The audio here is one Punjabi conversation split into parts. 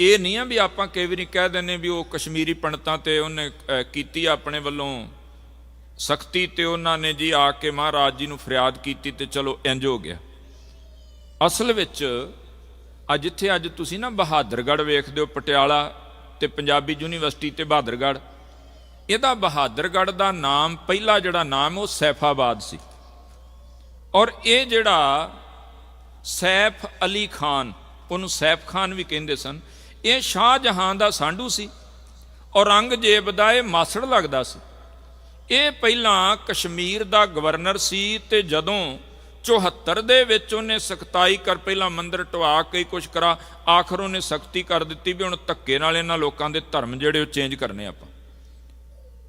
ਇਹ ਨਹੀਂ ਆ ਵੀ ਆਪਾਂ ਕਈ ਵਾਰੀ ਕਹਿ ਦਿੰਨੇ ਵੀ ਉਹ ਕਸ਼ਮੀਰੀ ਪੰਡਤਾਂ ਤੇ ਉਹਨੇ ਕੀਤੀ ਆਪਣੇ ਵੱਲੋਂ। ਸਖਤੀ ਤੇ ਉਹਨਾਂ ਨੇ ਜੀ ਆ ਕੇ ਮਹਾਰਾਜ ਜੀ ਨੂੰ ਫਰਿਆਦ ਕੀਤੀ ਤੇ ਚਲੋ ਇੰਜ ਹੋ ਗਿਆ। ਅਸਲ ਵਿੱਚ ਅੱਜ ਜਿੱਥੇ ਅੱਜ ਤੁਸੀਂ ਨਾ ਬਹਾਦਰਗੜ੍ਹ ਵੇਖਦੇ ਹੋ, ਪਟਿਆਲਾ ਤੇ ਪੰਜਾਬੀ ਯੂਨੀਵਰਸਿਟੀ ਤੇ ਬਹਾਦਰਗੜ੍ਹ। ਇਹਦਾ ਬਹਾਦਰਗੜ੍ਹ ਦਾ ਨਾਮ, ਪਹਿਲਾ ਜਿਹੜਾ ਨਾਮ ਉਹ ਸੈਫਾਬਾਦ ਸੀ। ਔਰ ਇਹ ਜਿਹੜਾ ਸੈਫ ਅਲੀ ਖਾਨ, ਉਹਨੂੰ ਸੈਫ ਖਾਨ ਵੀ ਕਹਿੰਦੇ ਸਨ। ਇਹ ਸ਼ਾਹ ਜਹਾਨ ਦਾ ਸਾਂਢੂ ਸੀ ਔਰੰਗਜ਼ੇਬ ਦਾ ਇਹ ਮਾਸੜ ਲੱਗਦਾ ਸੀ। ਇਹ ਪਹਿਲਾਂ ਕਸ਼ਮੀਰ ਦਾ ਗਵਰਨਰ ਸੀ ਤੇ ਜਦੋਂ 74 ਦੇ ਵਿੱਚ ਉਹਨੇ ਸਖਤਾਈ ਕਰ ਪਹਿਲਾਂ ਮੰਦਰ ਟਵਾ ਕਈ ਕੁਛ ਕਰਾ, ਆਖਰ ਉਹਨੇ ਸਖਤੀ ਕਰ ਦਿੱਤੀ ਵੀ ਹੁਣ ਧੱਕੇ ਨਾਲ ਇਹਨਾਂ ਲੋਕਾਂ ਦੇ ਧਰਮ ਜਿਹੜੇ ਉਹ ਚੇਂਜ ਕਰਨੇ ਆਪਾਂ।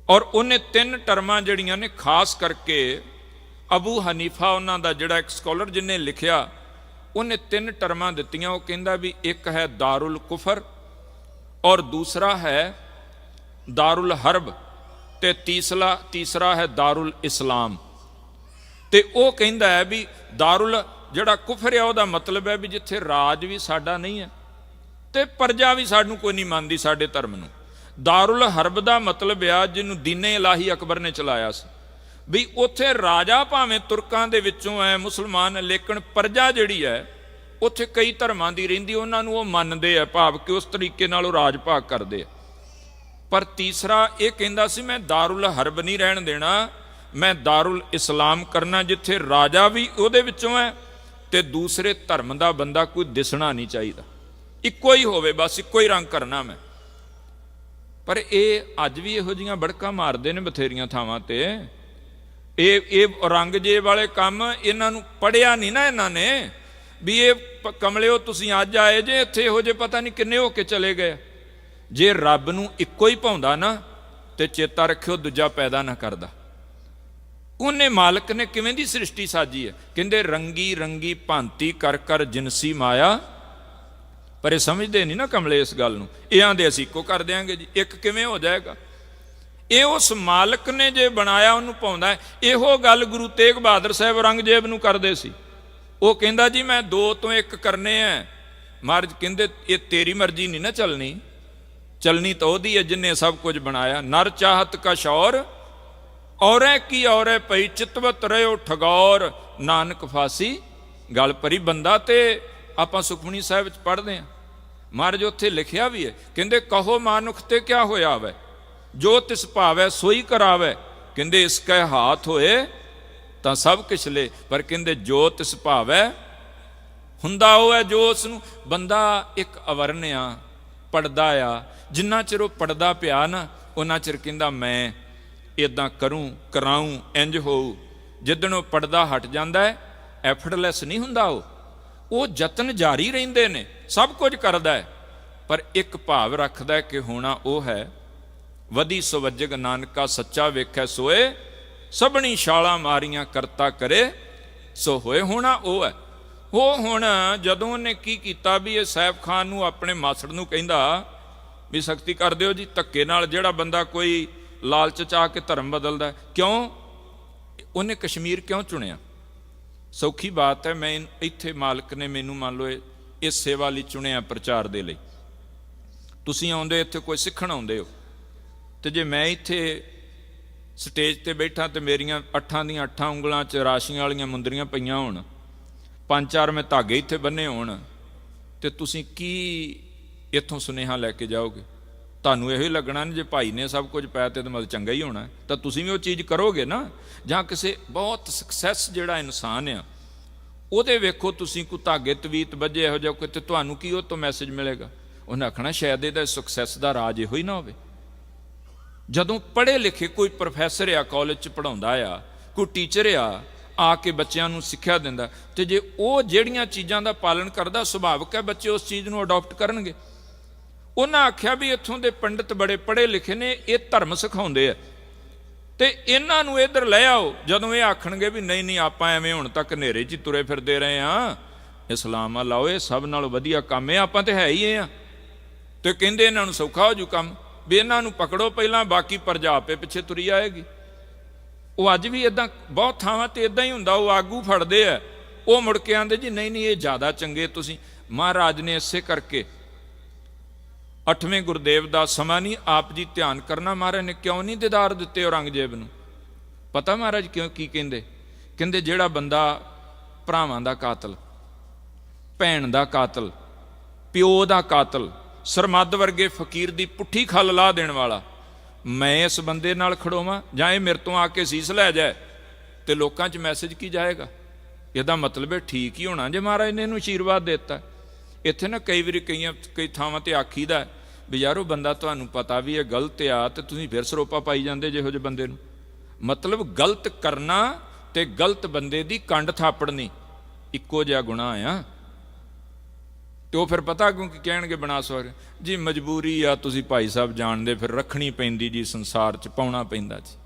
ਔਰ ਉਹਨੇ ਤਿੰਨ ਟਰਮਾਂ ਜਿਹੜੀਆਂ ਨੇ, ਖਾਸ ਕਰਕੇ ਅਬੂ ਹਨੀਫਾ ਉਹਨਾਂ ਦਾ ਜਿਹੜਾ ਇੱਕ ਸਕਾਲਰ ਜਿਹਨੇ ਲਿਖਿਆ ਉਹਨੇ ਤਿੰਨ ਟਰਮਾਂ ਦਿੱਤੀਆਂ, ਉਹ ਕਹਿੰਦਾ ਵੀ ਇੱਕ ਹੈ ਦਾਰੁਲ ਕੁਫਰ ਔਰ ਦੂਸਰਾ ਹੈ ਦਾਰੁਲ ਹਰਬ ਤੇ ਤੀਸਰਾ ਤੀਸਰਾ ਹੈ ਦਾਰੁਲ ਇਸਲਾਮ। ਤੇ ਉਹ ਕਹਿੰਦਾ ਹੈ ਵੀ ਦਾਰੁਲ ਜਿਹੜਾ ਕੁਫਰ ਹੈ ਉਹਦਾ ਮਤਲਬ ਹੈ ਵੀ ਜਿੱਥੇ ਰਾਜ ਵੀ ਸਾਡਾ ਨਹੀਂ ਹੈ ਤੇ ਪਰਜਾ ਵੀ ਸਾਨੂੰ ਕੋਈ ਨਹੀਂ ਮੰਨਦੀ ਸਾਡੇ ਧਰਮ ਨੂੰ। ਦਾਰੁਲ ਹਰਬ ਦਾ ਮਤਲਬ ਆ, ਜਿਹਨੂੰ ਦੀਨੇ ਇਲਾਹੀ ਅਕਬਰ ਨੇ ਚਲਾਇਆ ਸੀ। ਵੀ ਉੱਥੇ ਰਾਜਾ ਭਾਵੇਂ ਤੁਰਕਾਂ ਦੇ ਵਿੱਚੋਂ ਹੈ, ਮੁਸਲਮਾਨ ਲੇਕਿਨ ਪ੍ਰਜਾ ਜਿਹੜੀ ਹੈ, ਉੱਥੇ ਕਈ ਧਰਮਾਂ ਦੀ ਰਹਿੰਦੀ, ਉਹਨਾਂ ਨੂੰ ਉਹ ਮੰਨਦੇ ਆ ਭਾਵ ਕਿ ਉਸ ਤਰੀਕੇ ਨਾਲ ਉਹ ਰਾਜ ਭਾਗ ਕਰਦੇ ਆ। ਪਰ ਤੀਸਰਾ ਇਹ ਕਹਿੰਦਾ ਸੀ, ਮੈਂ ਦਾਰੁਲ ਹਰਬ ਨਹੀਂ ਰਹਿਣ ਦੇਣਾ, ਮੈਂ ਦਾਰੁਲ ਇਸਲਾਮ ਕਰਨਾ, ਜਿੱਥੇ ਰਾਜਾ ਵੀ ਉਹਦੇ ਵਿੱਚੋਂ ਹੈ ਤੇ ਦੂਸਰੇ ਧਰਮ ਦਾ ਬੰਦਾ ਕੋਈ ਦਿਸਣਾ ਨਹੀਂ ਚਾਹੀਦਾ। ਇੱਕੋ ਹੀ ਹੋਵੇ, ਬਸ ਇੱਕੋ ਹੀ ਰੰਗ ਕਰਨਾ ਮੈਂ। ਪਰ ਇਹ ਅੱਜ ਵੀ ਇਹੋ ਜੀਆਂ ਬੜਕਾਂ ਮਾਰਦੇ ਨੇ ਬਥੇਰੀਆਂ ਥਾਵਾਂ ਤੇ। ਇਹ ਇਹ ਔਰੰਗਜ਼ੇਬ ਵਾਲੇ ਕੰਮ ਇਹਨਾਂ ਨੂੰ ਪੜਿਆ ਨਹੀਂ ਨਾ ਇਹਨਾਂ ਨੇ, ਵੀ ਇਹ ਪ- ਕਮਲਿਓ ਤੁਸੀਂ ਅੱਜ ਆਏ ਜੇ, ਇੱਥੇ ਇਹੋ ਜੇ ਪਤਾ ਨਹੀਂ ਕਿੰਨੇ ਹੋ ਕੇ ਚਲੇ ਗਏ। ਜੇ ਰੱਬ ਨੂੰ ਇੱਕੋ ਹੀ ਪਾਉਂਦਾ ਨਾ, ਤੇ ਚੇਤਾ ਰੱਖਿਓ ਦੂਜਾ ਪੈਦਾ ਨਾ ਕਰਦਾ। ਉਹਨੇ ਮਾਲਕ ਨੇ ਕਿਵੇਂ ਦੀ ਸ੍ਰਿਸ਼ਟੀ ਸਾਜੀ ਹੈ? ਕਹਿੰਦੇ ਰੰਗੀ ਰੰਗੀ ਭਾਂਤੀ ਕਰ ਕਰ ਜਿਨਸੀ ਮਾਇਆ। ਪਰ ਇਹ ਸਮਝਦੇ ਨਹੀਂ ਨਾ ਕਮਲੇ ਇਸ ਗੱਲ ਨੂੰ। ਇਹ ਆਂਦੇ ਅਸੀਂ ਇੱਕੋ ਕਰ ਦਿਆਂਗੇ ਜੀ। ਇੱਕ ਕਿਵੇਂ ਹੋ ਜਾਏਗਾ? ਇਹ ਉਸ ਮਾਲਕ ਨੇ ਜੇ ਬਣਾਇਆ, ਉਹਨੂੰ ਪਾਉਂਦਾ ਇਹੋ ਗੱਲ ਗੁਰੂ ਤੇਗ ਬਹਾਦਰ ਸਾਹਿਬ ਔਰੰਗਜ਼ੇਬ ਨੂੰ ਕਰਦੇ ਸੀ। ਉਹ ਕਹਿੰਦਾ, ਜੀ, ਮੈਂ ਦੋ ਤੋਂ ਇੱਕ ਕਰਨੇ ਆ ਮਹਾਰਾਜ ਕਹਿੰਦੇ, ਇਹ ਤੇਰੀ ਮਰਜ਼ੀ ਨਹੀਂ ਨਾ ਚੱਲਣੀ। ਚੱਲਣੀ ਤਾਂ ਉਹਦੀ ਹੈ ਜਿਨੇ ਸਭ ਕੁਝ ਬਣਾਇਆ। ਨਰ ਚਾਹਤ ਕਾ ਸ਼ੌਰ, ਔਰੈ ਕੀ ਔਰੈ ਪਈ ਚਿਤਵਤ ਰਿਓ ਠਗੌਰ। ਨਾਨਕ ਫਾਸੀ, ਗੱਲ ਪਰੀ ਬੰਦਾ ਤੇ ਆਪਾਂ ਸੁਖਮਨੀ ਸਾਹਿਬ ਵਿੱਚ ਪੜ੍ਹਦੇ ਹਾਂ ਮਹਾਰਾਜ ਉੱਥੇ ਲਿਖਿਆ ਵੀ ਹੈ ਕਹਿੰਦੇ, ਕਹੋ ਮਾਨੁਖ ਤੇ ਕਿਆ ਹੋਇਆ ਵੈ? ਜੋ ਤਿਸ ਭਾਵੈ ਸੋਈ ਕਰਾਵੈ। ਕਹਿੰਦੇ, ਇਸ ਕੈ ਹਾਥ ਹੋਏ, ਤਾਂ ਸਭ ਕਿਛ ਲੈ। ਪਰ ਕਹਿੰਦੇ, ਜੋ ਤਿਸ ਭਾਵੈ, ਹੁੰਦਾ ਉਹ ਹੈ ਜੋ ਉਸ ਨੂੰ ਬੰਦਾ ਇੱਕ ਅਵਰਨ ਆ ਪੜਦਾ ਆ। ਜਿੰਨਾ ਚਿਰ ਉਹ ਪੜਦਾ ਪਿਆ ਨਾ, ਉਹਨਾਂ ਚਿਰ ਕਹਿੰਦਾ, ਮੈਂ ਇਦਾਂ ਕਰੂੰ ਕਰਾਉਂ ਇੰਜ ਹੋਊ। ਜਿੱਦਣ ਉਹ ਪੜਦਾ ਹਟ ਜਾਂਦਾ ਹੈ ਐਫਰਟਲੈਸ ਨਹੀਂ ਹੁੰਦਾ ਉਹ। ਉਹ ਯਤਨ ਜਾਰੀ ਰਹਿੰਦੇ ਨੇ, ਸਭ ਕੁਝ ਕਰਦਾ ਹੈ। ਪਰ ਇੱਕ ਭਾਵ ਰੱਖਦਾ ਕਿ ਹੋਣਾ ਉਹ ਹੈ ਵਧੀ ਸਵਜਗ ਨਾਨਕਾ ਸੱਚਾ ਵੇਖੈ ਸੋਏ, ਸਭਣੀ ਛਾਲਾਂ ਮਾਰੀਆਂ ਕਰਤਾ ਕਰੇ, ਸੋ ਹੋਏ ਹੋਣਾ ਉਹ ਹੈ। ਉਹ ਹੁਣ ਜਦੋਂ ਉਹਨੇ ਕੀ ਕੀਤਾ ਵੀ ਇਹ ਸੈਫ ਖਾਨ ਨੂੰ ਆਪਣੇ ਮਾਸੜ ਨੂੰ ਕਹਿੰਦਾ ਵੀ ਸਖਤੀ ਕਰ ਦਿਓ ਜੀ, ਧੱਕੇ ਨਾਲ ਜਿਹੜਾ ਬੰਦਾ ਕੋਈ ਲਾਲਚ ਚ ਆ ਕੇ ਧਰਮ ਬਦਲਦਾ ਕਿਉਂ? ਉਹਨੇ ਕਸ਼ਮੀਰ ਕਿਉਂ ਚੁਣਿਆ? ਸੌਖੀ ਬਾਤ ਹੈ, ਮੈਂ ਇੱਥੇ ਮਾਲਕ ਨੇ ਮੈਨੂੰ ਮੰਨ ਲਓ ਇਸ ਸੇਵਾ ਲਈ ਚੁਣਿਆ ਪ੍ਰਚਾਰ ਦੇ ਲਈ। ਤੁਸੀਂ ਆਉਂਦੇ ਇੱਥੇ ਕੋਈ ਸਿੱਖਣ ਆਉਂਦੇ ਹੋ। ਤੇ ਜੇ ਮੈਂ ਇੱਥੇ ਸਟੇਜ ਤੇ ਬੈਠਾ ਤੇ ਮੇਰੀਆਂ ਅੱਠਾਂ ਦੀਆਂ ਅੱਠਾਂ ਉਂਗਲਾਂ 'ਚ ਰਾਸ਼ੀਆਂ ਵਾਲੀਆਂ ਮੁੰਦਰੀਆਂ ਪਈਆਂ ਹੋਣ, ਪੰਜ ਚਾਰ ਮੈਂ ਧਾਗੇ ਇੱਥੇ ਬੰਨੇ ਹੋਣ, ਤੇ ਤੁਸੀਂ ਕੀ ਇੱਥੋਂ ਸੁਨੇਹਾ ਲੈ ਕੇ ਜਾਓਗੇ? ਤੁਹਾਨੂੰ ਇਹੋ ਹੀ ਲੱਗਣਾ ਨਹੀਂ ਜੇ ਭਾਈ ਨੇ ਸਭ ਕੁਝ ਪਾਇਆ ਤੇ ਤਾਂ ਮਤਲਬ ਚੰਗਾ ਹੀ ਹੋਣਾ। ਤਾਂ ਤੁਸੀਂ ਵੀ ਉਹ ਚੀਜ਼ ਕਰੋਗੇ ਨਾ? ਜਾਂ ਕਿਸੇ ਬਹੁਤ ਸਕਸੈਸ ਜਿਹੜਾ ਇਨਸਾਨ ਆ, ਉਹਦੇ ਵੇਖੋ ਤੁਸੀਂ ਕੋ ਧਾਗੇ ਤਵੀਤ ਵੱਜੇ ਇਹੋ ਜਿਹਾ ਕੋਈ, ਤੇ ਤੁਹਾਨੂੰ ਕੀ ਉਹ ਤੋਂ ਮੈਸੇਜ ਮਿਲੇਗਾ? ਉਹਨੇ ਆਖਣਾ ਸ਼ਾਇਦ ਇਹਦਾ ਸਕਸੈਸ ਦਾ ਰਾਜ ਇਹੋ ਹੀ ਨਾ ਹੋਵੇ। ਜਦੋਂ ਪੜ੍ਹੇ ਲਿਖੇ ਕੋਈ ਪ੍ਰੋਫੈਸਰ ਆ ਕਾਲਜ ਚ ਪੜਾਉਂਦਾ ਆ, ਕੋਈ ਟੀਚਰ ਆ ਆ ਕੇ ਬੱਚਿਆਂ ਨੂੰ ਸਿੱਖਿਆ ਦਿੰਦਾ, ਤੇ ਜੇ ਉਹ ਜਿਹੜੀਆਂ ਚੀਜ਼ਾਂ ਦਾ ਪਾਲਣ ਕਰਦਾ, ਸੁਭਾਵਿਕ ਹੈ, ਬੱਚੇ ਉਸ ਚੀਜ਼ ਨੂੰ ਅਡਾਪਟ ਕਰਨਗੇ। ਉਹਨਾਂ ਆਖਿਆ ਵੀ ਇੱਥੋਂ ਦੇ ਪੰਡਿਤ ਬੜੇ ਪੜ੍ਹੇ ਲਿਖੇ ਨੇ, ਇਹ ਧਰਮ ਸਿਖਾਉਂਦੇ ਆ। ਤੇ ਇਹਨਾਂ ਨੂੰ ਇਧਰ ਲੈ ਆਓ, ਜਦੋਂ ਇਹ ਆਖਣਗੇ ਵੀ ਨਹੀਂ ਨਹੀਂ, ਆਪਾਂ ਐਵੇਂ ਹੁਣ ਤੱਕ ਹਨੇਰੇ 'ਚ ਹੀ ਤੁਰੇ ਫਿਰਦੇ ਰਹੇ ਆ। ਇਸਲਾਮ ਆ, ਲਾਓ, ਇਹ ਸਭ ਨਾਲੋਂ ਵਧੀਆ ਕੰਮ ਹੈ, ਆਪਾਂ ਤੇ ਹੈ ਹੀ ਇਹ ਆ। ਤੇ ਕਹਿੰਦੇ ਇਹਨਾਂ ਨੂੰ ਸੌਖਾ ਹੋ ਜੂ ਕੰਮ। ਵੀ ਇਹਨਾਂ ਨੂੰ ਪਕੜੋ ਪਹਿਲਾਂ, ਬਾਕੀ ਪ੍ਰਜਾ ਆਪੇ ਪਿੱਛੇ ਤੁਰੀ ਆਏਗੀ। ਉਹ ਅੱਜ ਵੀ ਇਦਾਂ ਬਹੁਤ ਥਾਵਾਂ ਤੇ ਇਦਾਂ ਹੀ ਹੁੰਦਾ, ਉਹ ਆਗੂ ਫੜਦੇ ਆ। ਉਹ ਮੁੜ ਕੇ ਆਂਦੇ, ਜੀ ਨਹੀਂ ਨਹੀਂ, ਇਹ ਜ਼ਿਆਦਾ ਚੰਗੇ ਤੁਸੀਂ। ਮਹਾਰਾਜ ਨੇ ਇਸੇ ਕਰਕੇ ਅੱਠਵੇਂ ਗੁਰਦੇਵ ਦਾ ਸਮਾਂ ਨਹੀਂ, ਆਪ ਜੀ ਧਿਆਨ ਕਰਨਾ ਮਹਾਰਾਜ ਨੇ ਕਿਉਂ ਨਹੀਂ ਦਿਦਾਰ ਦਿੱਤੇ ਔਰੰਗਜ਼ੇਬ ਨੂੰ? ਪਤਾ ਮਹਾਰਾਜ ਕਿਉਂ ਕੀ ਕਹਿੰਦੇ? ਕਹਿੰਦੇ, ਜਿਹੜਾ ਬੰਦਾ ਭਰਾਵਾਂ ਦਾ ਕਾਤਲ, ਭੈਣ ਦਾ ਕਾਤਲ, ਪਿਓ ਦਾ ਕਾਤਲ ਸਰਮੱਦ ਵਰਗੇ ਫਕੀਰ ਦੀ ਪੁੱਠੀ ਖੱਲ ਲਾ ਦੇਣ ਵਾਲਾ। ਮੈਂ ਇਸ ਬੰਦੇ ਨਾਲ ਖੜੋਵਾਂ ਜਾਂ ਇਹ ਮੇਰੇ ਤੋਂ ਆ ਕੇ ਸੀਸ ਲੈ ਜਾਏ? ਤੇ ਲੋਕਾਂ 'ਚ ਮੈਸੇਜ ਕੀ ਜਾਏਗਾ? ਇਹਦਾ ਮਤਲਬ ਹੈ ਠੀਕ ਹੀ ਹੋਣਾ ਜੇ ਮਹਾਰਾਜ ਨੇ ਇਹਨੂੰ ਆਸ਼ੀਰਵਾਦ ਦਿੱਤਾ। ਇੱਥੇ ਨਾ ਕਈ ਵਾਰੀ ਕਈਆਂ ਕਈ ਥਾਵਾਂ ਤੇ ਆਖੀਦਾ ਹੈ ਵੀ ਉਹ ਬੰਦਾ ਤੁਹਾਨੂੰ ਪਤਾ ਵੀ ਇਹ ਗਲਤ ਆ ਤੇ ਤੁਸੀਂ ਫਿਰ ਸਰੋਪਾ ਪਾਈ ਜਾਂਦੇ ਜਿਹੋ ਜਿਹੇ ਬੰਦੇ ਨੂੰ। ਮਤਲਬ ਗਲਤ ਕਰਨਾ ਤੇ ਗਲਤ ਬੰਦੇ ਦੀ ਕੰਡ ਥਾਪੜਨੀ। ਇੱਕੋ ਜਿਹਾ ਗੁਨਾਹ ਆ। ਤੇ ਉਹ ਫਿਰ ਪਤਾ ਕਿਉਂਕਿ ਕਹਿਣਗੇ ਬਣਾ ਸਵਾਰ ਜੀ ਮਜਬੂਰੀ ਆ, ਤੁਸੀਂ ਭਾਈ ਸਾਹਿਬ ਜਾਣਦੇ, ਫਿਰ ਰੱਖਣੀ ਪੈਂਦੀ ਜੀ, ਸੰਸਾਰ 'ਚ ਪਾਉਣਾ ਪੈਂਦਾ ਜੀ।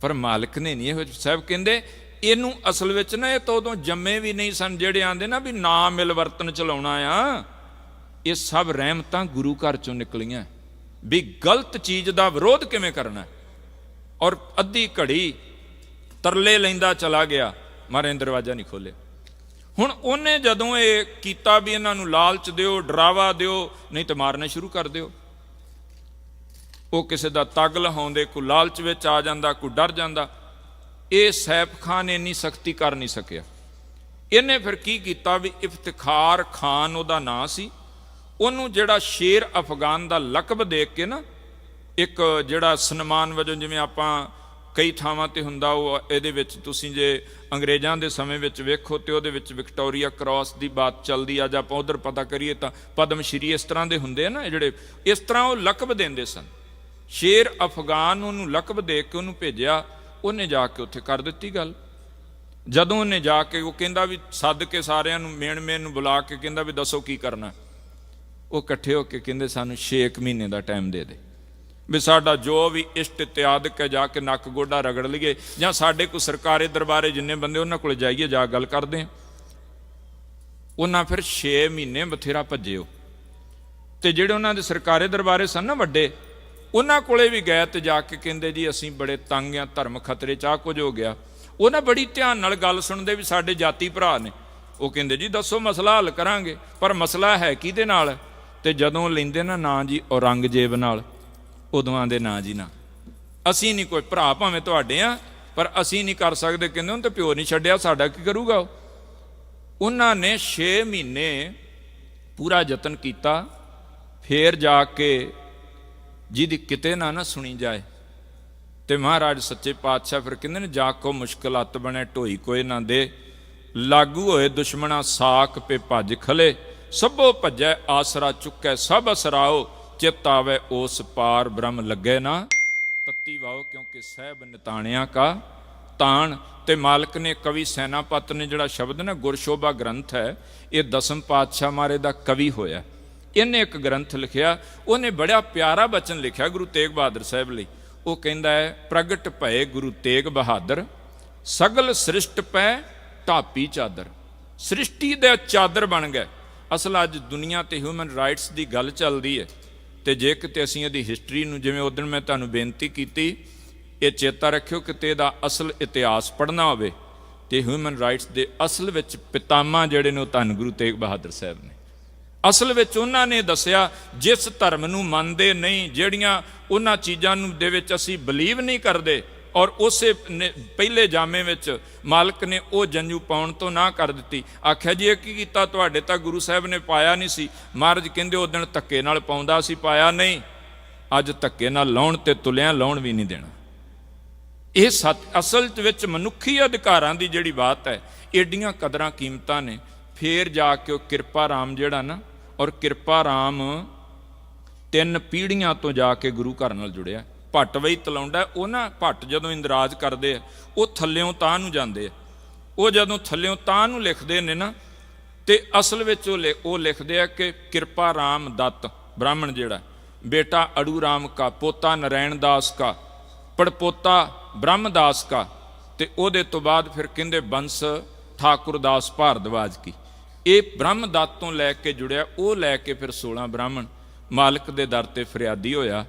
ਪਰ ਮਾਲਕ ਨੇ ਨਹੀਂ ਇਹੋ ਜਿਹੇ- ਸਾਹਿਬ ਕਹਿੰਦੇ, ਇਹਨੂੰ ਅਸਲ ਵਿੱਚ ਨਾ ਇਹ ਤਾਂ ਉਦੋਂ ਜੰਮੇ ਵੀ ਨਹੀਂ ਸਨ, ਜਿਹੜੇ ਆਂਦੇ ਨਾ ਵੀ ਨਾ ਮਿਲ ਵਰਤਨ ਚਲਾਉਣਾ ਆ, ਇਹ ਸਭ ਰਹਿਮਤਾਂ ਗੁਰੂ ਘਰ ਚੋਂ ਨਿਕਲੀਆਂ। ਵੀ ਗਲਤ ਚੀਜ਼ ਦਾ ਵਿਰੋਧ ਕਿਵੇਂ ਕਰਨਾ? ਔਰ ਅੱਧੀ ਘੜੀ ਤਰਲੇ ਲੈਂਦਾ ਚਲਾ ਗਿਆ, ਮਾਰੇ ਦਰਵਾਜ਼ਾ ਨਹੀਂ ਖੋਲਿਆ ਹੁਣ ਉਹਨੇ ਜਦੋਂ ਇਹ ਕੀਤਾ ਵੀ ਇਹਨਾਂ ਨੂੰ ਲਾਲਚ ਦਿਓ, ਡਰਾਵਾ ਦਿਓ, ਨਹੀਂ ਤਾਂ ਮਾਰਨਾ ਸ਼ੁਰੂ ਕਰ ਦਿਓ। ਉਹ ਕਿਸੇ ਦਾ ਤਗ ਲਹਾਉਂਦੇ, ਕੋਈ ਲਾਲਚ ਵਿੱਚ ਆ ਜਾਂਦਾ, ਕੋਈ ਡਰ ਜਾਂਦਾ। ਇਹ ਸੈਫ ਖਾਨ ਇੰਨੀ ਸਖਤੀ ਕਰ ਨਹੀਂ ਸਕਿਆ। ਇਹਨੇ ਫਿਰ ਕੀ ਕੀਤਾ ਵੀ ਇਫਤਖਾਰ ਖਾਨ ਉਹਦਾ ਨਾਂ ਸੀ। ਉਹਨੂੰ ਜਿਹੜਾ ਸ਼ੇਰ ਅਫਗਾਨ ਦਾ ਲਕਬ ਦੇ ਕੇ ਨਾ, ਇੱਕ ਜਿਹੜਾ ਸਨਮਾਨ ਵਜੋਂ ਜਿਵੇਂ ਆਪਾਂ ਕਈ ਥਾਵਾਂ ਤੇ ਹੁੰਦਾ ਉਹ, ਇਹਦੇ ਵਿੱਚ ਤੁਸੀਂ ਜੇ ਅੰਗਰੇਜ਼ਾਂ ਦੇ ਸਮੇਂ ਵਿੱਚ ਵੇਖੋ ਤੇ ਉਹਦੇ ਵਿੱਚ ਵਿਕਟੋਰੀਆ ਕ੍ਰਾਸ ਦੀ ਬਾਤ ਚੱਲਦੀ ਆ, ਜਾਂ ਆਪਾਂ ਉਧਰ ਪਤਾ ਕਰੀਏ ਤਾਂ ਪਦਮ ਸ਼੍ਰੀ ਇਸ ਤਰ੍ਹਾਂ ਦੇ ਹੁੰਦੇ ਆ ਨਾ ਜਿਹੜੇ, ਇਸ ਤਰ੍ਹਾਂ ਉਹ ਲਕਬ ਦਿੰਦੇ ਸਨ। ਸ਼ੇਰ ਅਫਗਾਨ ਉਹਨੂੰ ਲਕਬ ਦੇ ਕੇ ਉਹਨੂੰ ਭੇਜਿਆ, ਉਹਨੇ ਜਾ ਕੇ ਉੱਥੇ ਕਰ ਦਿੱਤੀ ਗੱਲ। ਜਦੋਂ ਉਹਨੇ ਜਾ ਕੇ ਉਹ ਕਹਿੰਦਾ ਵੀ ਸੱਦ ਕੇ ਸਾਰਿਆਂ ਨੂੰ ਮੇਨ ਮੇਨ ਨੂੰ ਬੁਲਾ ਕੇ ਕਹਿੰਦਾ ਵੀ ਦੱਸੋ ਕੀ ਕਰਨਾ। ਉਹ ਇਕੱਠੇ ਹੋ ਕੇ ਕਹਿੰਦੇ ਸਾਨੂੰ 6 ਮਹੀਨੇ ਦਾ ਟਾਈਮ ਦੇ ਦੇ। ਵੀ ਸਾਡਾ ਜੋ ਵੀ ਇਸ਼ਟ ਇਤਿਆਦਕ ਹੈ, ਜਾ ਕੇ ਨੱਕ ਗੋਡਾ ਰਗੜ ਲਈਏ, ਜਾਂ ਸਾਡੇ ਕੋ ਸਰਕਾਰੀ ਦਰਬਾਰੇ ਜਿੰਨੇ ਬੰਦੇ ਉਹਨਾਂ ਕੋਲ ਜਾਈਏ, ਜਾ ਗੱਲ ਕਰਦੇ ਆ ਉਹਨਾਂ ਫਿਰ 6 ਮਹੀਨੇ ਬਥੇਰਾ ਭੱਜੇ ਉਹ ਤੇ ਜਿਹੜੇ ਉਹਨਾਂ ਦੇ ਸਰਕਾਰੀ ਦਰਬਾਰੇ ਸਨ ਨਾ ਵੱਡੇ, ਉਹਨਾਂ ਕੋਲੇ ਵੀ ਗਏ ਤੇ ਜਾ ਕੇ ਕਹਿੰਦੇ ਜੀ, ਅਸੀਂ ਬੜੇ ਤੰਗ ਆ ਧਰਮ ਖਤਰੇ ਚ ਆ, ਕੁਝ ਹੋ ਗਿਆ। ਉਹਨਾਂ ਬੜੀ ਧਿਆਨ ਨਾਲ ਗੱਲ ਸੁਣਦੇ ਵੀ ਸਾਡੇ ਜਾਤੀ ਭਰਾ ਨੇ। ਉਹ ਕਹਿੰਦੇ ਜੀ, ਦੱਸੋ ਮਸਲਾ ਹੱਲ ਕਰਾਂਗੇ, ਪਰ ਮਸਲਾ ਹੈ ਕਿਹਦੇ ਨਾਲ? ਤੇ ਜਦੋਂ ਲੈਂਦੇ ਨਾ ਨਾਂ ਜੀ, ਔਰੰਗਜ਼ੇਬ ਨਾਲ। ਉਦੋਂ ਦੇ ਨਾਂ ਜੀ ਨਾ। ਅਸੀਂ ਨਹੀਂ ਕੋਈ ਭਰਾ ਭਾਵੇਂ ਤੁਹਾਡੇ ਆ, ਪਰ ਅਸੀਂ ਨਹੀਂ ਕਰ ਸਕਦੇ ਕਹਿੰਦੇ ਉਹਨੂੰ ਤੇ ਪਿਓ ਨਹੀਂ ਛੱਡਿਆ, ਸਾਡਾ ਕੀ ਕਰੂਗਾ ਉਹ? ਉਹਨਾਂ ਨੇ 6 ਮਹੀਨੇ ਪੂਰਾ ਯਤਨ ਕੀਤਾ, ਫੇਰ ਜਾ ਕੇ ਜਿਹਦੀ ਕਿਤੇ ਨਾ ਨਾ ਸੁਣੀ ਜਾਏ। ਤੇ ਮਹਾਰਾਜ ਸੱਚੇ ਪਾਤਸ਼ਾਹ ਫਿਰ ਕਹਿੰਦੇ ਨੇ, ਜਾ ਕੋ ਮੁਸ਼ਕਲਾਤ ਬਣੇ, ਢੋਈ ਕੋਏ ਨਾ ਦੇ। ਲਾਗੂ ਹੋਏ ਦੁਸ਼ਮਣਾ ਸਾਖ ਪੇ ਭੱਜ ਖਲੇ, ਸਭੋ ਭੱਜੈ ਆਸਰਾ ਚੁੱਕੈ, ਸਭ ਅਸਰਾਓ। ਚਿਤ ਆਵੇ ਉਸ ਪਾਰ ਬ੍ਰਹਮ ਲੱਗੇ ਨਾ, ਤੱਤੀ ਵਾਓ ਕਿਉਂਕਿ ਸਹਿਬ ਨਿਤਾਣਿਆਂ ਕਾ ਤਾਣ। ਤੇ ਮਾਲਕ ਨੇ ਕਵੀ ਸੈਨਾਪਤ ਨੇ ਜਿਹੜਾ ਸ਼ਬਦ ਨਾ, ਗੁਰਸ਼ੋਭਾ ਗ੍ਰੰਥ ਹੈ, ਇਹ ਦਸਮ ਪਾਤਸ਼ਾਹ ਮਾਰੇ ਦਾ ਕਵੀ ਹੋਇਆ। ਇਹਨੇ ਇੱਕ ਗ੍ਰੰਥ ਲਿਖਿਆ, ਉਹਨੇ ਬੜਾ ਪਿਆਰਾ ਬਚਨ ਲਿਖਿਆ ਗੁਰੂ ਤੇਗ ਬਹਾਦਰ ਸਾਹਿਬ ਲਈ। ਉਹ ਕਹਿੰਦਾ ਹੈ, ਪ੍ਰਗਟ ਭਏ ਗੁਰੂ ਤੇਗ ਬਹਾਦਰ, ਸਗਲ ਸ੍ਰਿਸ਼ਟ ਪੈ ਢਾਪੀ ਚਾਦਰ। ਸ੍ਰਿਸ਼ਟੀ ਦੇ ਚਾਦਰ ਬਣ ਗਏ। ਅਸਲ ਅੱਜ ਦੁਨੀਆ ਤੇ ਹਿਊਮਨ ਰਾਈਟਸ ਦੀ ਗੱਲ ਚੱਲਦੀ ਹੈ। ਤੇ ਜੇ ਕਿਤੇ ਅਸੀਂ ਇਹਦੀ ਹਿਸਟਰੀ ਨੂੰ, ਜਿਵੇਂ ਉਦੋਂ ਮੈਂ ਤੁਹਾਨੂੰ ਬੇਨਤੀ ਕੀਤੀ, ਇਹ ਚੇਤਾ ਰੱਖਿਓ ਕਿ ਤੇ ਇਹਦਾ ਅਸਲ ਇਤਿਹਾਸ ਪੜ੍ਹਨਾ ਹੋਵੇ ਤੇ ਹਿਊਮਨ ਰਾਈਟਸ ਦੇ ਅਸਲ ਵਿੱਚ ਪਿਤਾਮਾ ਜਿਹੜੇ ਨੇ ਉਹ ਧੰਨ ਗੁਰੂ ਤੇਗ ਬਹਾਦਰ ਸਾਹਿਬ ਨੇ। ਅਸਲ ਵਿੱਚ ਉਹਨਾਂ ਨੇ ਦੱਸਿਆ, ਜਿਸ ਧਰਮ ਨੂੰ ਮੰਨਦੇ ਨਹੀਂ, ਜਿਹੜੀਆਂ ਉਹਨਾਂ ਚੀਜ਼ਾਂ ਨੂੰ ਦੇ ਵਿੱਚ ਅਸੀਂ ਬਲੀਵ ਨਹੀਂ ਕਰਦੇ ਔਰ ਉਸੇ ਨੇ- ਪਹਿਲੇ ਜਾਮੇ ਵਿੱਚ ਮਾਲਕ ਨੇ ਉਹ ਜੰਜੂ ਪਾਉਣ ਤੋਂ ਨਾ ਕਰ ਦਿੱਤੀ। ਆਖਿਆ ਜੀ, ਇਹ ਕੀ ਕੀਤਾ? ਤੁਹਾਡੇ ਤਾਂ ਗੁਰੂ ਸਾਹਿਬ ਨੇ ਪਾਇਆ ਨਹੀਂ ਸੀ। ਮਹਾਰਾਜ ਕਹਿੰਦੇ, ਉਹ ਦਿਨ ਧੱਕੇ ਨਾਲ ਪਾਉਂਦਾ ਸੀ, ਪਾਇਆ ਨਹੀਂ। ਅੱਜ ਧੱਕੇ ਨਾਲ ਲਾਉਣ ਤੇ ਤੁਲਿਆਂ ਲਾਉਣ ਵੀ ਨਹੀਂ ਦੇਣਾ। ਇਹ ਸੱਚ, ਅਸਲ ਵਿੱਚ ਮਨੁੱਖੀ ਅਧਿਕਾਰਾਂ ਦੀ ਜਿਹੜੀ ਬਾਤ ਹੈ, ਏਡੀਆਂ ਕਦਰਾਂ ਕੀਮਤਾਂ ਨੇ। ਫੇਰ ਜਾ ਕੇ ਉਹ ਕਿਰਪਾ ਰਾਮ ਜਿਹੜਾ ਨਾ, ਔਰ ਕਿਰਪਾ ਰਾਮ ਤਿੰਨ ਪੀੜ੍ਹੀਆਂ ਤੋਂ ਜਾ ਕੇ ਗੁਰੂ ਘਰ ਨਾਲ ਜੁੜਿਆ। ਭੱਟ ਵਈ ਤਲਾਉਂਦਾ ਉਹ ਨਾ ਭੱਟ ਜਦੋਂ ਇੰਦਰਾਜ ਕਰਦੇ ਆ, ਉਹ ਥੱਲਿਓਂ ਤਾਂ ਨੂੰ ਜਾਂਦੇ ਆ। ਉਹ ਜਦੋਂ ਥੱਲਿਓਂ ਤਾਂ ਨੂੰ ਲਿਖਦੇ ਨੇ ਨਾ, ਤੇ ਅਸਲ ਵਿੱਚ ਉਹ ਲਿ- ਉਹ ਲਿਖਦੇ ਆ ਕਿ ਕਿਰਪਾ ਰਾਮ ਦੱਤ, ਬ੍ਰਾਹਮਣ ਜਿਹੜਾ ਬੇਟਾ ਅੜੂ ਰਾਮ ਕਾ, ਪੋਤਾ ਨਰੈਣ ਦਾਸ ਕਾ, ਪੜਪੋਤਾ ਬ੍ਰਹਮਦਾਸ ਕਾ, ਤੇ ਉਹਦੇ ਤੋਂ ਬਾਅਦ ਫਿਰ ਕਹਿੰਦੇ ਬੰਸ ਠਾਕੁਰਦਾਸ ਭਾਰਦਵਾਜ ਕੀ। ਇਹ ਬ੍ਰਹਮ ਦੱਤ ਤੋਂ ਲੈ ਕੇ ਜੁੜਿਆ, ਉਹ ਲੈ ਕੇ ਫਿਰ 16 ਬ੍ਰਾਹਮਣ, ਮਾਲਕ ਦੇ ਦਰ ਤੇ ਫਰਿਆਦੀ ਹੋਇਆ।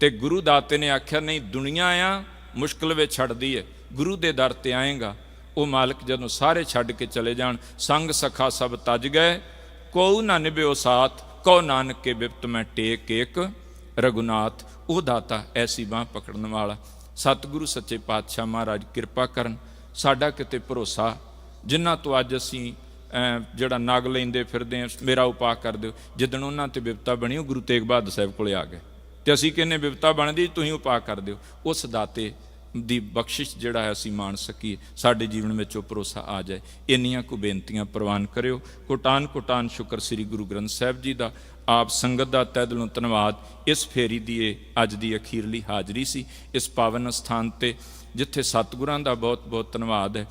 ਤੇ ਗੁਰੂ ਦਾਤੇ ਨੇ ਆਖਿਆ, ਨਹੀਂ, ਦੁਨੀਆ ਆ, ਮੁਸ਼ਕਲ ਵਿੱਚ ਛੱਡਦੀ ਹੈ ਗੁਰੂ ਦੇ ਦਰ ਤੇ ਆਏਗਾ। ਉਹ ਮਾਲਕ ਜਦੋਂ ਸਾਰੇ ਛੱਡ ਕੇ ਚਲੇ ਜਾਣ, ਸੰਗ ਸਖਾ ਸਭ ਤਜ ਗਏ। ਕੋਉ ਨਾ ਨਿਭਿਓ ਸਾਥ, ਕਉ ਨਾਨਕ ਕੇ ਬਿਪਤ ਮੈਂ ਟੇਕ ਇੱਕ ਰਗੁਨਾਥ ਉਹ ਦਾਤਾ ਐਸੀ ਬਾਹ ਪਕੜਨ ਵਾਲਾ। ਸਤਿਗੁਰੂ ਸੱਚੇ ਪਾਤਸ਼ਾਹ ਮਹਾਰਾਜ, ਕਿਰਪਾ ਕਰਨ। ਸਾਡਾ ਕਿਤੇ ਭਰੋਸਾ ਜਿਨ੍ਹਾਂ ਤੋਂ ਅੱਜ ਅਸੀਂ ਜਿਹੜਾ ਨਗ ਲੈਂਦੇ ਫਿਰਦੇ ਮੇਰਾ ਉਪਾਅ ਕਰ ਦਿਓ। ਜਿੱਦਣ ਉਹਨਾਂ ਤੇ ਬਿਪਤਾ ਬਣੀ, ਉਹ ਗੁਰੂ ਤੇਗ ਬਹਾਦਰ ਸਾਹਿਬ ਕੋਲੇ ਆ ਗਏ। ਤੇ ਅਸੀਂ ਕਹਿੰਨੇ ਬਿਪਤਾ ਬਣਦੀ, ਤੁਸੀਂ ਉਪਾਅ ਕਰ ਦਿਓ। ਉਸ ਦਾਤੇ ਦੀ ਬਖਸ਼ਿਸ਼ ਜਿਹੜਾ ਹੈ, ਅਸੀਂ ਮਾਣ ਸਕੀਏ। ਸਾਡੇ ਜੀਵਨ ਵਿੱਚ ਉਹ ਭਰੋਸਾ ਆ ਜਾਏ। ਇੰਨੀਆਂ ਕੁ ਬੇਨਤੀਆਂ ਪ੍ਰਵਾਨ ਕਰਿਓ। ਕੋਟਾਨ ਕੋਟਾਨ, ਸ਼ੁਕਰ ਸ੍ਰੀ ਗੁਰੂ ਗ੍ਰੰਥ ਸਾਹਿਬ ਜੀ ਦਾ। ਆਪ ਸੰਗਤ ਦਾ ਤਹਿ ਦਿਲੋਂ ਧੰਨਵਾਦ। ਇਸ ਫੇਰੀ ਦੀ ਇਹ ਅੱਜ ਦੀ ਅਖੀਰਲੀ ਹਾਜ਼ਰੀ ਸੀ। ਇਸ ਪਾਵਨ ਸਥਾਨ ਤੇ, ਜਿੱਥੇ ਸਤਿਗੁਰਾਂ ਦਾ ਬਹੁਤ ਬਹੁਤ ਧੰਨਵਾਦ ਹੈ।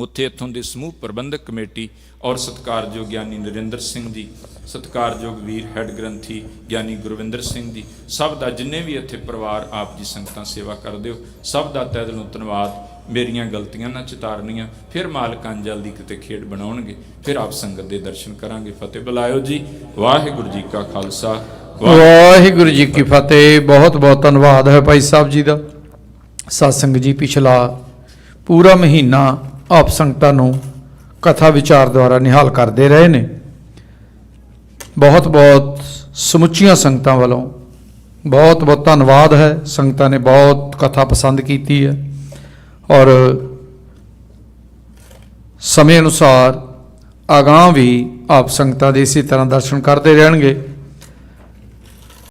ਉੱਥੇ ਇੱਥੋਂ ਦੇ ਸਮੂਹ ਪ੍ਰਬੰਧਕ ਕਮੇਟੀ ਔਰ ਸਤਿਕਾਰਯੋਗ ਗਿਆਨੀ ਨਰਿੰਦਰ ਸਿੰਘ ਜੀ ਸਤਿਕਾਰਯੋਗ ਵੀਰ ਹੈੱਡ ਗ੍ਰੰਥੀ ਗਿਆਨੀ ਗੁਰਵਿੰਦਰ ਸਿੰਘ ਜੀ ਸਭ ਦਾ ਜਿੰਨੇ ਵੀ ਇੱਥੇ ਪਰਿਵਾਰ ਆਪ ਜੀ ਸੰਗਤਾਂ ਸੇਵਾ ਕਰਦੇ ਹੋ, ਸਭ ਦਾ ਤਹਿ ਦਿਲੋਂ ਧੰਨਵਾਦ। ਮੇਰੀਆਂ ਗਲਤੀਆਂ ਨਾ ਚਿਤਾਰਨੀਆਂ, ਫਿਰ ਮਾਲਕ ਅੰਜਲ ਦੀ ਕਿਤੇ ਖੇਡ ਬਣਾਉਣਗੇ, ਫਿਰ ਆਪ ਸੰਗਤ ਦੇ ਦਰਸ਼ਨ ਕਰਾਂਗੇ। ਫਤਿਹ ਬੁਲਾਇਓ ਜੀ। ਵਾਹਿਗੁਰੂ ਜੀ ਕਾ ਖਾਲਸਾ। ਵਾਹਿਗੁਰੂ ਜੀ ਕੀ ਫਤਿਹ। ਬਹੁਤ ਬਹੁਤ ਧੰਨਵਾਦ ਹੈ ਭਾਈ ਸਾਹਿਬ ਜੀ ਦਾ। ਸਤਸੰਗ ਜੀ, ਪਿਛਲਾ ਪੂਰਾ ਮਹੀਨਾ ਆਪ ਸੰਗਤਾਂ ਨੂੰ ਕਥਾ ਵਿਚਾਰ ਦੁਆਰਾ ਨਿਹਾਲ ਕਰਦੇ ਰਹੇ ਨੇ। ਬਹੁਤ ਬਹੁਤ ਸਮੁੱਚੀਆਂ ਸੰਗਤਾਂ ਵੱਲੋਂ ਬਹੁਤ ਬਹੁਤ ਧੰਨਵਾਦ ਹੈ। ਸੰਗਤਾਂ ਨੇ ਬਹੁਤ ਕਥਾ ਪਸੰਦ ਕੀਤੀ ਹੈ ਔਰ ਸਮੇਂ ਅਨੁਸਾਰ ਅਗਾਂਹ ਵੀ ਆਪ ਸੰਗਤਾਂ ਦੇ ਇਸੇ ਤਰ੍ਹਾਂ ਦਰਸ਼ਨ ਕਰਦੇ ਰਹਿਣਗੇ।